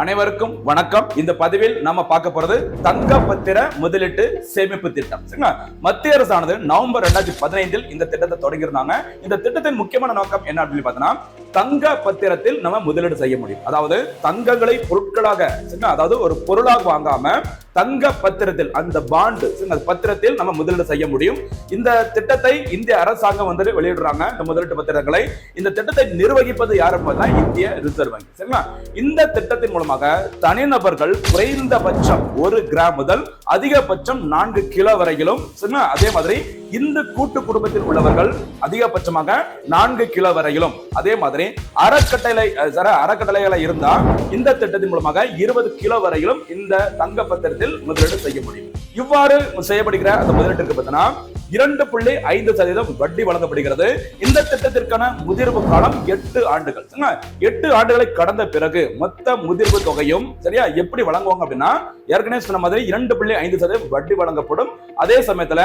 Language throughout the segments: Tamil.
அனைவருக்கும் வணக்கம். இந்த பதிவில் நம்ம பார்க்க போறது தங்க பத்திர முதலீட்டு சேமிப்பு திட்டம். சரிங்களா? மத்திய அரசானது நவம்பர் ரெண்டாயிரத்தி பதினைந்தில் இந்த திட்டத்தை தொடங்கியிருந்தாங்க. இந்த திட்டத்தின் முக்கியமான நோக்கம் என்ன அப்படின்னு பார்த்தோம்னா தங்க பத்திரத்தில் நம்ம முதலீடு செய்ய முடியும். அதாவது தங்கங்களை பொருட்களாக சரிங்களா? அதாவது ஒரு பொருளாக வாங்காம தங்க பத்திரத்தில் அந்த பாண்டு அந்த பத்திரத்தில் நம்ம முதலீடு செய்ய முடியும். இந்த திட்டத்தை இந்திய அரசாங்கம் வந்து வெளியிடுறாங்க இந்த முதலீட்டு பத்திரங்களை. இந்த திட்டத்தை நிர்வகிப்பது யார் என்பதுனா இந்திய ரிசர்வ் வங்கி சரிங்களா? இந்த திட்டத்தின் மூலமாக தனிநபர்கள் குறைந்தபட்சம் ஒரு கிராம் முதல் அதிகபட்சம் நான்கு கிலோ வரையிலும் சரிங்களா? அதே மாதிரி இந்த கூட்டு குடும்பத்தில் உள்ளவர்கள் அதிகபட்சமாக நான்கு கிலோ வரையிலும் அதே மாதிரி அறக்கட்டளை சர அறக்கட்டளைகளை இருந்தா இந்த திட்டத்தின் மூலமாக இருபது கிலோ வரையிலும் இந்த தங்க பத்திரத்தில் முதலீடு செய்ய முடியும். இவ்வாறு செய்யப்படுகிற அந்த முதலீட்டிற்கு பார்த்தீங்கன்னா இரண்டு புள்ளி ஐந்து சதவீதம் வட்டி வழங்கப்படுகிறது. இந்த திட்டத்திற்கான முதிர்வு காலம் எட்டு ஆண்டுகள். எட்டு ஆண்டுகளை கடந்த பிறகு மொத்த முதிர்வு தொகையும் சரியா எப்படி வழங்குவாங்க அப்படின்னா ஏற்கனவே சொன்ன மாதிரி இரண்டு புள்ளி ஐந்து சதவீதம் வட்டி வழங்கப்படும். அதே சமயத்துல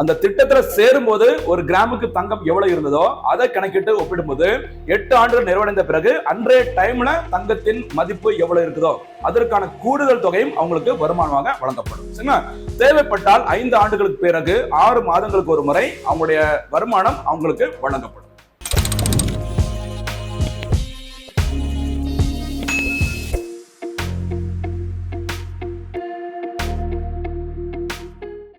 அந்த திட்டத்துல சேரும்போது ஒரு கிராமுக்கு தங்கம் எவ்வளவு இருந்ததோ அதை கணக்கிட்டு ஒப்பிடும்போது எட்டு ஆண்டுகள் நிறைவடைந்த பிறகு அன்றைய டைம்ல தங்கத்தின் மதிப்பு எவ்வளவு இருக்குதோ அதற்கான கூடுதல் தொகையும் அவங்களுக்கு வருமானமாக வழங்கப்படும். சரிங்களா? தேவைப்பட்டால் ஐந்து ஆண்டுகளுக்கு பிறகு ஆறு மாதங்களுக்கு ஒரு முறை அவங்களுடைய வருமானம் அவங்களுக்கு வழங்கப்படும்.